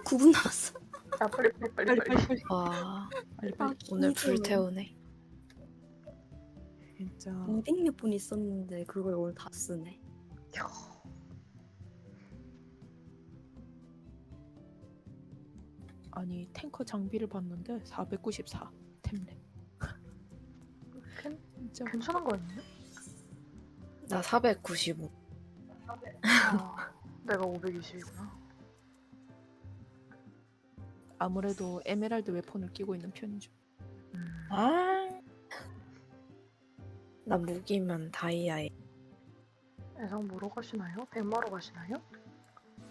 49분 남았어. 야 빨리 빨리 빨리 빨리. 빨리 와 빨리 아, 빨리. 오늘. 불태우네. 진짜 200몇 분 있었는데 그걸 오늘 다 쓰네. 아니 탱커 장비를 봤는데 494 템랩. 괜- 진짜 괜찮은 거 아니냐? 나 495. 아, 내가 520이구나. 아무래도 에메랄드 웨폰을 끼고 있는 편이죠. 음. 아. 나 무기면 다이아에. 애상 뭐로 가시나요? 백마로 가시나요?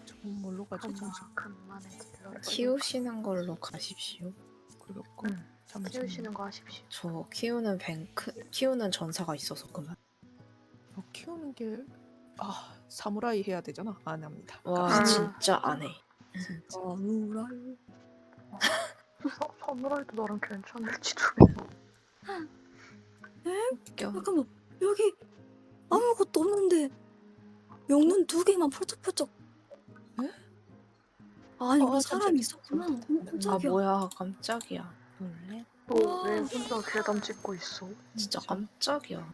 저건 뭘로 가죠? 간만 잠시 간만에 딜러를 키우시는 걸로 가십시오. 그렇고 응. 잠시 키우시는 거 하십시오. 저 키우는 뱅크 키우는 전사가 있어서 그만. 어, 키우는 게 아, 사무라이 해야 되잖아. 안 합니다. 와 음. 진짜 안 해. 진짜. 사무라이. 서, 사무라이도 나랑 괜찮을지도. 웃겨. 잠깐만 여기 아무것도 없는데 영문 두 개만 펄쩍펄쩍. 에? 아니 어, 여기 사람이. 있었구나. 어머, 아 깜짝이야. 뭐야 깜짝이야. 놀래? 너왜 혼자 괴담 찍고 있어? 진짜 깜짝이야.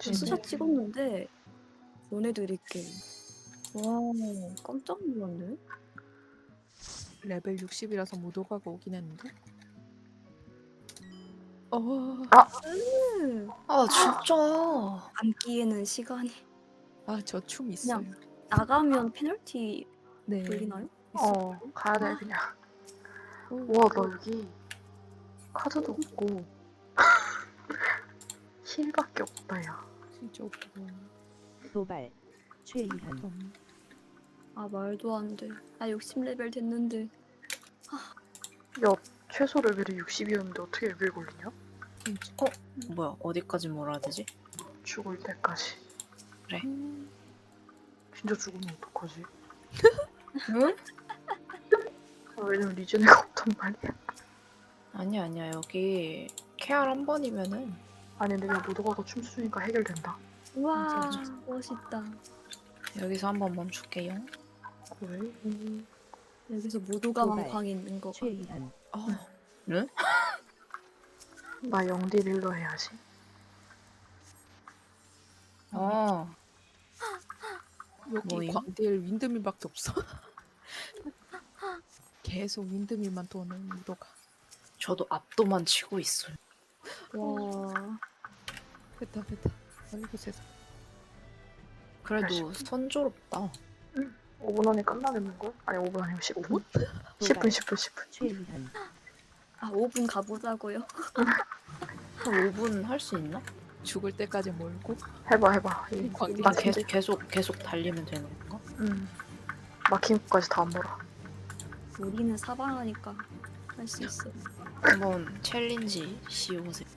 스샷 찍었는데 보내드릴게. 와 깜짝 놀랐네. 레벨 60이라서 못 오가고 오긴 했는데. 어, 음, 아 진짜. 앉기에는 시간이 아, 저 춤 있어요. 나가면 페널티 네. 걸리나요? 어 가야 돼 아. 그냥. 어, 와나 여기 카드도 없고 힐밖에 없다 야. 진짜 없고. 도발 최이한 음, 아 말도 안 돼. 나 60레벨 됐는데 야 최소 레벨이 60이었는데 어떻게 여길 걸리냐? 진짜. 뭐야 어디까지 몰아야 되지? 죽을 때까지. 음, 진짜 죽으면 어떡하지? 응? 아, 왜냐면 리젠이가 없단 말이야. 아니야 아니야 여기 케알 한 번이면은 아니 근데 그냥 모두가 춤추니까 해결된다. 와 진짜. 멋있다. 여기서 한 번 멈출게요. 왜? 음, 여기서 모두가 도발. 왕광 있는 거. 최이한 어, 나 영딜 일로 해야지. 어 여기 뭐임? 광대일 윈드밀밖에 없어. 계속 윈드밀만 도는 무도가. 저도 압도만 치고 있어요. 와 됐다 됐다. 아이고 세상. 그래도 선조롭다. 5분 안에 끝나겠는걸? 아니 5분 아니고 15분? 10분 10분 10분. 최이한 아 5분 가보자고요. 한 5분 할 수 있나? 죽을 때까지 몰고 해봐 해봐. 이-. 나 계속 계속 계속 달리면 되는 건가? 음. 막힌 것까지 다안 몰아. 우리는 사방하니까 할 수 있어. 한번 챌린지 씌워보세요.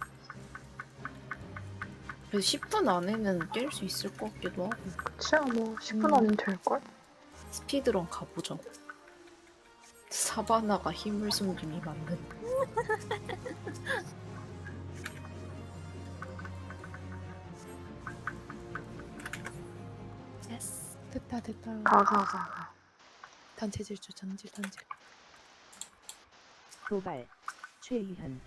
그래도 10분 안에는 깰 수 있을 것 같기도 하고 그치? 뭐 10분 음. 안엔 될걸? 스피드런 가보자고. 사바나가 힘을 숨김이 맞는. 예스. 됐다 됐다. 가가가 가. 단체 질주 전질 단체. 도발 최이한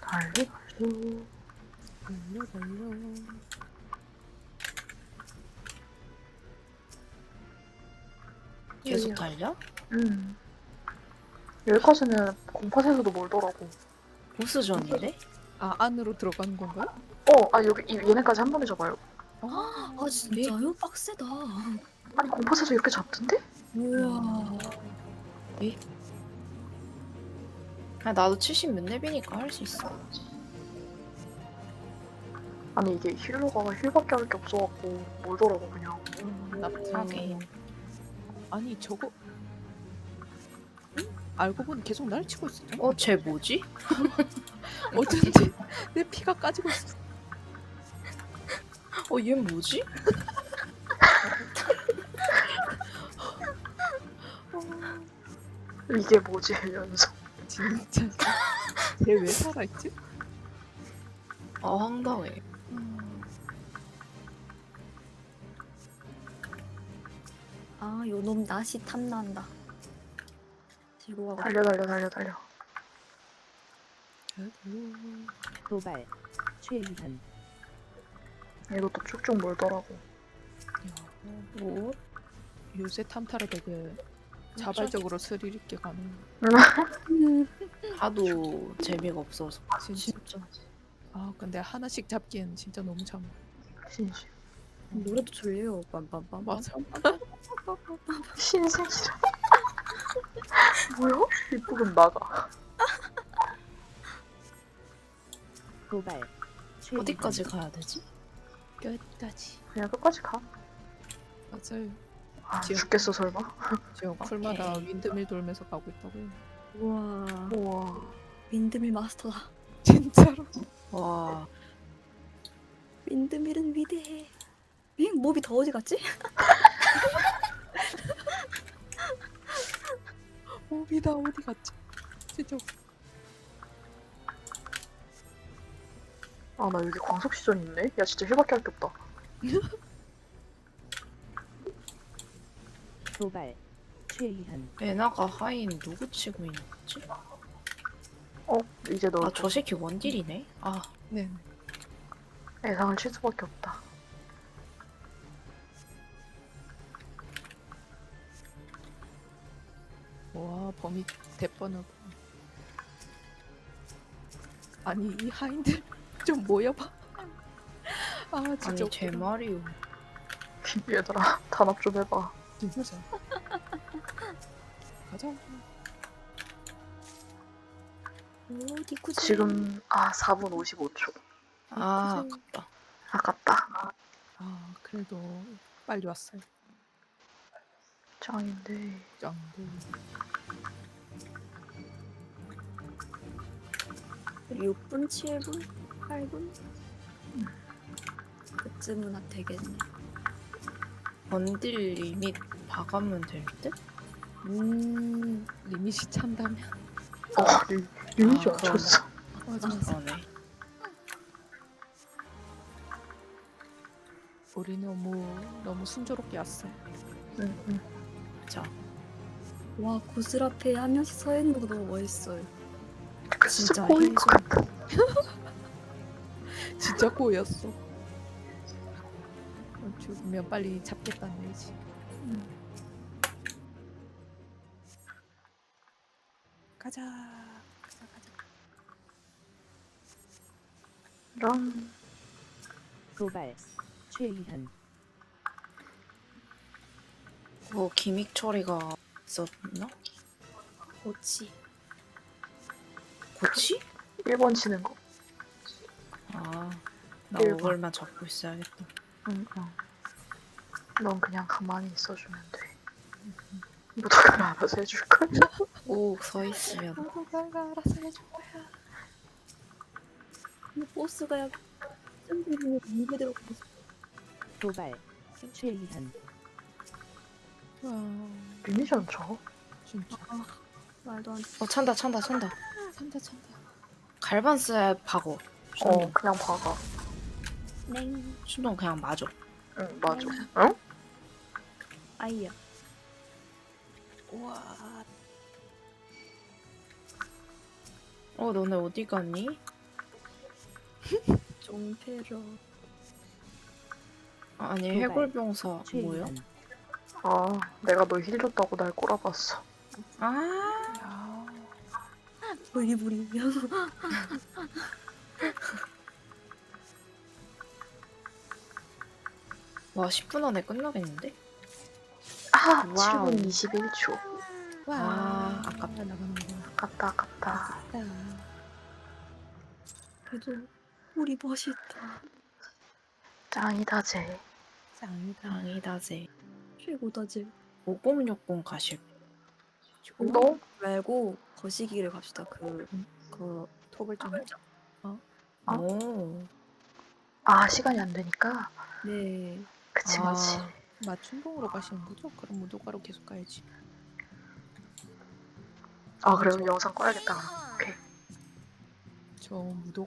달리 달려 달려. 계속 달려? 음. 여기까지는 공팟에서도 멀더라고. 보스전이래? 아 안으로 들어가는 건가요? 어, 아 여기 이- 얘네까지 한 번에 잡아요. 아, 아 진짜요? 빡세다. 아니 공팟에서 이렇게 잡던데? 우와. 아, 나도 70 몇 렙이니까 할 수 있어. 아니 이게 힐러가 힐밖에 할 게 없어갖고 멀더라고 그냥. 나쁘게. 아니 저거. 응? 알고 보니 계속 날 치고 있었잖아. 어, 쟤 뭐지? 어쩐지 내 피가 까지고 있어. 어, 얘 뭐지? 이게 뭐지 연속. 진짜. 쟤 왜 살아있지? 아, 황당해. 아, 요놈 낫이 탐난다. 들고 가고. 달려 달려 달려 달려. 도발 얘도 또 쭉쭉 몰더라고. 뭐? 요새 탐타를 되게 자발적으로 스릴 있게 가는 음, 하도 재미가 없어서. 진짜 진짜. 아 근데 하나씩 잡기엔 진짜 너무 참 신신. 노래도 졸려요. 빰빰빰. 맞아 신생이라. 뭐야? 이 부분 나가. 도발 어디까지 가야 되지? 끝까지 그냥 끝까지 가. 맞아요 아 지금- 죽겠어 설마? 지금 쿨마다 윈드밀 돌면서 가고 있다고요 우와. 우와. 윈드밀 마스터다. 진짜로 와, 윈드밀은 위대해. 윙 몹이 더 어디 갔지? 오비다 어디 갔지 진짜 아 나 여기 광석 시전 있네. 야 진짜 힐밖에 할 게 없다. 도발 최이한 레나가 하인 누구 치고 있는 거지? 어 이제 너 아, 저 새끼 원딜이네? 아, 네 예상을 칠 수밖에 없다. 와 범위 대번호 아니 이 하인들 좀 모여봐 아 진짜 아니, 제. 말이요. 얘들아 단합 좀 해봐. 진짜 가자 어디 구지? 지금 아 4분 55초. 아. 아깝다. 아깝다. 아 그래도 빨리 왔어요 짱인데. 짱구 6분, 7분, 8분? 그쯤은 아 되겠네. 원딜 리밋 봐가면 될 듯? 음, 리밋이 찬다면 어 리, 리미지 아, 안 쳤어. 맞아 그러네. 우리 너무 너무 순조롭게 왔어요 응, 응. 자, 와, 고슬 앞에 한 명씩 서 있는 거 너무 멋있어요. 그 진짜 진짜 보일 것. 같아. 진짜 꼬였어 어, 죽으면 빨리 잡겠다는 얘지 가자 가자 가자 런. 도발 최이한 뭐 기믹 처리가 있었나? 그렇지. 고치? 1번 치는 거. 아, 나 일본. 오글만 잡고 있어야겠다. 응, 응. 넌 그냥 가만히 있어주면 돼. 무조건 알아서 해줄걸? 오, 서 있으면. 누가 알아서 해줘 근데 보스가 cen들이 입에 들어가서 도발 최이한 와안 쳐? 진짜 말도 안 돼. 어, 찬다, 찬다, 찬다. 찬다 찬다 갈반스 박어. 어, 순동. 그냥 박아. 냉. 순동 그냥 맞아. 응, 맞아. 응? 아이야. 우와 어, 너네 어디 갔니? 종패러. 아, 아니, 도발. 해골병사 뭐야? 아, 내가 너 힐 줬다고 날 꼬라봤어. 아, 야 부리부리. 와, 10분 안에 끝나겠는데? 아, 와우. 7분 21초. 와 아, 아깝다. 나가는구나 아깝다, 아깝다. 아깝다 그래도 우리 멋있다. 짱이다, 쟤. 짱이다 강이다제. 최고다지. 5060 가실. 너? 말고 거시기를 갑시다. 그, 그, 톱을 좀 어? 오. 아, 시간이 안 되니까. 네. 그치, 아. 그치. 맞춤봉으로 가시는 거죠? 그럼 무도가로 계속 가야지 아, 그래, 영상 꺼야겠다. 오케이. 저 무도